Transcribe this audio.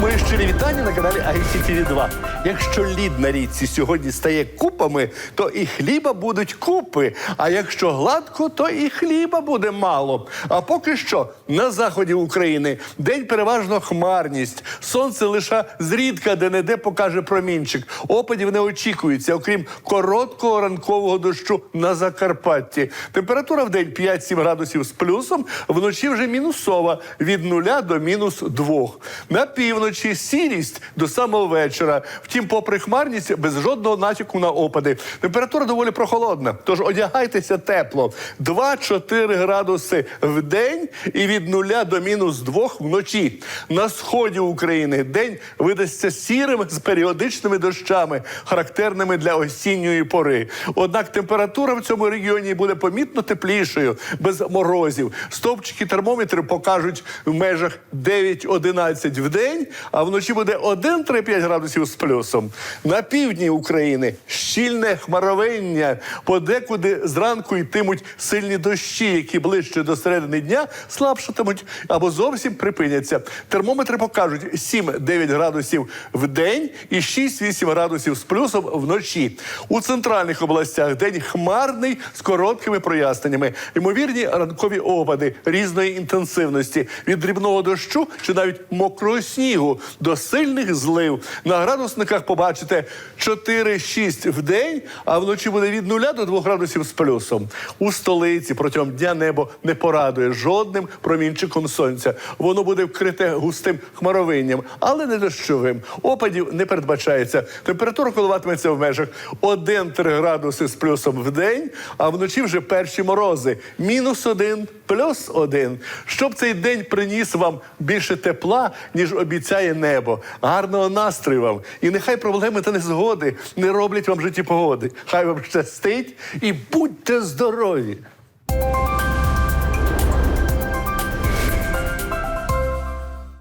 Мої щирі вітання на каналі ICTV 2 Якщо лід на річці сьогодні стає купами, то і хліба будуть купи. А якщо гладко, то і хліба буде мало. А поки що на заході України день переважно хмарність. Сонце лише зрідка де-не-де покаже промінчик. Опадів не очікується, окрім короткого ранкового дощу на Закарпатті. Температура в день 5-7 градусів з плюсом, вночі вже мінусова від 0 до мінус 2. На півночі сірість до самого вечора. Втім, попри хмарність, без жодного натяку на опади. Температура доволі прохолодна, тож одягайтеся тепло. 2-4 градуси в день і від 0 до мінус 2 вночі. На сході України день видасться сірим з періодичними дощами, характерними для осінньої пори. Однак температура в цьому регіоні буде помітно теплішою, без морозів. Стовпчики термометрів покажуть в межах 9-11 в день, а вночі буде 1-3-5 градусів з плюсом. На півдні України щільне хмаровиння. Подекуди зранку йтимуть сильні дощі, які ближче до середини дня слабшатимуть або зовсім припиняться. Термометри покажуть 7-9 градусів в день і 6-8 градусів з плюсом вночі. У центральних областях день хмарний з короткими проясненнями. Ймовірні ранкові опади різної інтенсивності від дрібного дощу чи навіть мокрого снігу до сильних злив. На градусниках побачите 4-6 в день, а вночі буде від 0 до 2 градусів з плюсом. У столиці протягом дня небо не порадує жодним промінчиком сонця. Воно буде вкрите густим хмаровинням, але не дощовим. Опадів не передбачається. Температура коливатиметься в межах 1-3 градуси з плюсом в день, а вночі вже перші морози. Мінус 1, плюс 1. Щоб цей день приніс вам більше тепла, ніж обіцяє небо. Гарного настрою вам. І нехай проблеми та незгоди не роблять вам житті погоди. Хай вам щастить і будьте здорові!